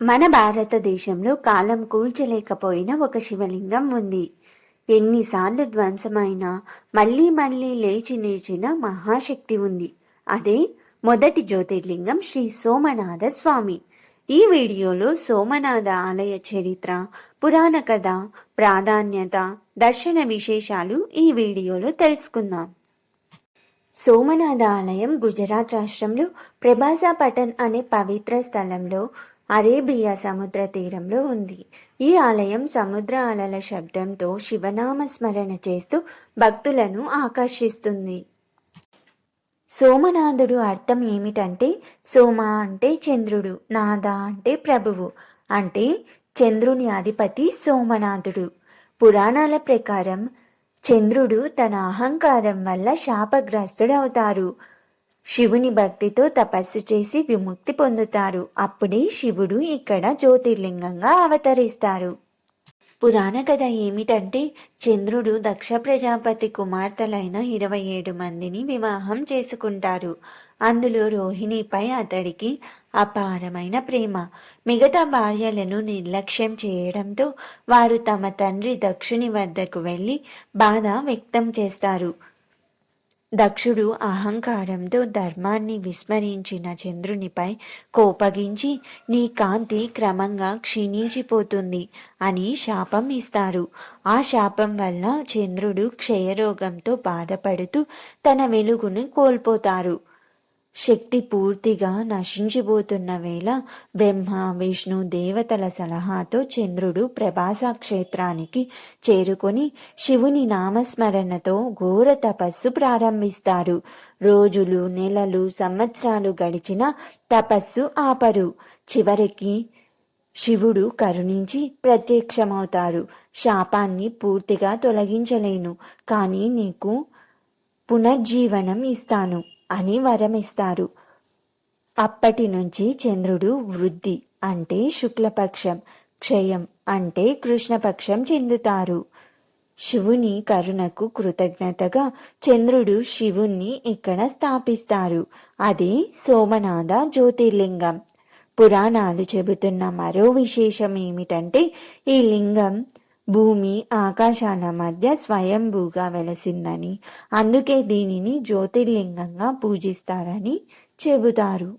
మన భారతదేశంలో కాలం కూల్చలేకపోయిన ఒక శివలింగం ఉంది. ఎన్నిసార్లు ధ్వంసమైన మళ్ళీ మళ్ళీ లేచి నిలిచిన మహాశక్తి ఉంది. అదే మొదటి జ్యోతిర్లింగం శ్రీ సోమనాథ స్వామి. ఈ వీడియోలో సోమనాథ ఆలయ చరిత్ర పురాణ కథ ప్రాధాన్యత దర్శన విశేషాలు ఈ వీడియోలో తెలుసుకుందాం. సోమనాథ ఆలయం గుజరాత్ రాష్ట్రంలో ప్రభాసా పటన్ అనే పవిత్ర స్థలంలో అరేబియా సముద్ర తీరంలో ఉంది. ఈ ఆలయం సముద్ర అలల శబ్దంతో శివనామ స్మరణ చేస్తూ భక్తులను ఆకర్షిస్తుంది. సోమనాథుడు అర్థం ఏమిటంటే సోమ అంటే చంద్రుడు నాద అంటే ప్రభువు అంటే చంద్రుని అధిపతి సోమనాథుడు. పురాణాల ప్రకారం చంద్రుడు తన అహంకారం వల్ల శాపగ్రస్తుడవుతారు. శివుని భక్తితో తపస్సు చేసి విముక్తి పొందుతారు. అప్పుడే శివుడు ఇక్కడ జ్యోతిర్లింగంగా అవతరిస్తారు. పురాణ కథ ఏమిటంటే చంద్రుడు దక్ష ప్రజాపతి కుమార్తెలైన ఇరవై ఏడు మందిని వివాహం చేసుకుంటారు. అందులో రోహిణిపై అతడికి అపారమైన ప్రేమ. మిగతా భార్యలను నిర్లక్ష్యం చేయడంతో వారు తమ తండ్రి దక్షుని వద్దకు వెళ్ళి బాధ వ్యక్తం చేస్తారు. దక్షుడు అహంకారంతో ధర్మాన్ని విస్మరించిన చంద్రునిపై కోపగించి నీ కాంతి క్రమంగా క్షీణించిపోతుంది అని శాపం ఇస్తారు. ఆ శాపం వల్ల చంద్రుడు క్షయరోగంతో బాధపడుతూ తన వెలుగును కోల్పోతారు. శక్తి పూర్తిగా నశించిపోతున్న వేళ బ్రహ్మ విష్ణు దేవతల సలహాతో చంద్రుడు ప్రభాస క్షేత్రానికి చేరుకొని శివుని నామస్మరణతో ఘోర తపస్సు ప్రారంభిస్తారు రోజులు నెలలు సంవత్సరాలు గడిచిన తపస్సు ఆపరు. చివరికి శివుడు కరుణించి ప్రత్యక్షమవుతారు శాపాన్ని పూర్తిగా తొలగించలేను కానీ నీకు పునర్జీవనం ఇస్తాను. అని వరమిస్తారు. అప్పటి నుంచి చంద్రుడు వృద్ధి అంటే శుక్లపక్షం క్షయం అంటే కృష్ణపక్షం చెందుతారు. శివుని కరుణకు కృతజ్ఞతగా చంద్రుడు శివుణ్ణి ఇక్కడ స్థాపిస్తారు. అదే సోమనాథ జ్యోతిర్లింగం. పురాణాలు చెబుతున్న మరో విశేషం ఏమిటంటే ఈ లింగం భూమి ఆకాశాల మధ్య స్వయంభూగా వెలసిందని అందుకే దీనిని జ్యోతిర్లింగంగా పూజిస్తారని చెబుతారు.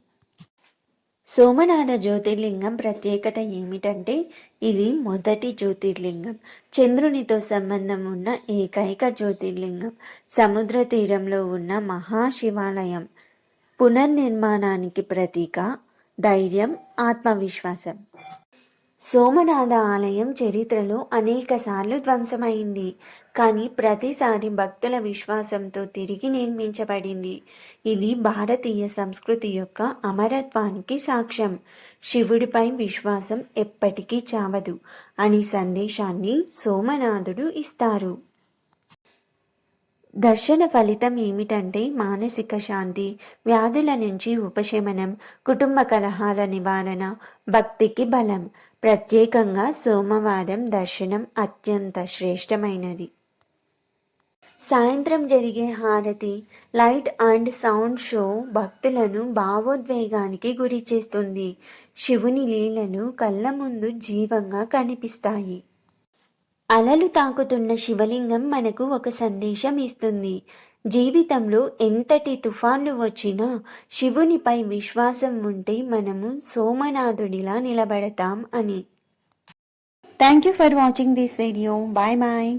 సోమనాథ జ్యోతిర్లింగం ప్రత్యేకత ఏమిటంటే ఇది మొదటి జ్యోతిర్లింగం. చంద్రునితో సంబంధం ఉన్న ఏకైక జ్యోతిర్లింగం. సముద్ర తీరంలో ఉన్న మహాశివాలయం. పునర్నిర్మాణానికి ప్రతీక ధైర్యం ఆత్మవిశ్వాసం. సోమనాథ ఆలయం చరిత్రలో అనేకసార్లు ధ్వంసమైంది. కానీ ప్రతిసారి భక్తుల విశ్వాసంతో తిరిగి నిర్మించబడింది. ఇది భారతీయ సంస్కృతి యొక్క అమరత్వానికి సాక్ష్యం. శివుడిపై విశ్వాసం ఎప్పటికీ చావదు అనే సందేశాన్ని సోమనాథుడు ఇస్తారు. దర్శన ఫలితం ఏమిటంటే మానసిక శాంతి వ్యాధుల నుంచి ఉపశమనం కుటుంబ కలహాల నివారణ భక్తికి బలం ప్రత్యేకంగా సోమవారం దర్శనం అత్యంత శ్రేష్టమైనది. సాయంత్రం జరిగే హారతి లైట్ అండ్ సౌండ్ షో భక్తులను భావోద్వేగానికి గురి చేస్తుంది శివుని లీలలు కళ్ళ ముందు జీవంగా కనిపిస్తాయి. అలలు తాకుతున్న శివలింగం మనకు ఒక సందేశం ఇస్తుంది. జీవితంలో ఎంతటి తుఫాన్లు వచ్చినా శివునిపై విశ్వాసం ఉంటే మనము సోమనాథుడిలా నిలబడతాం అని. Thank you for watching this video bye bye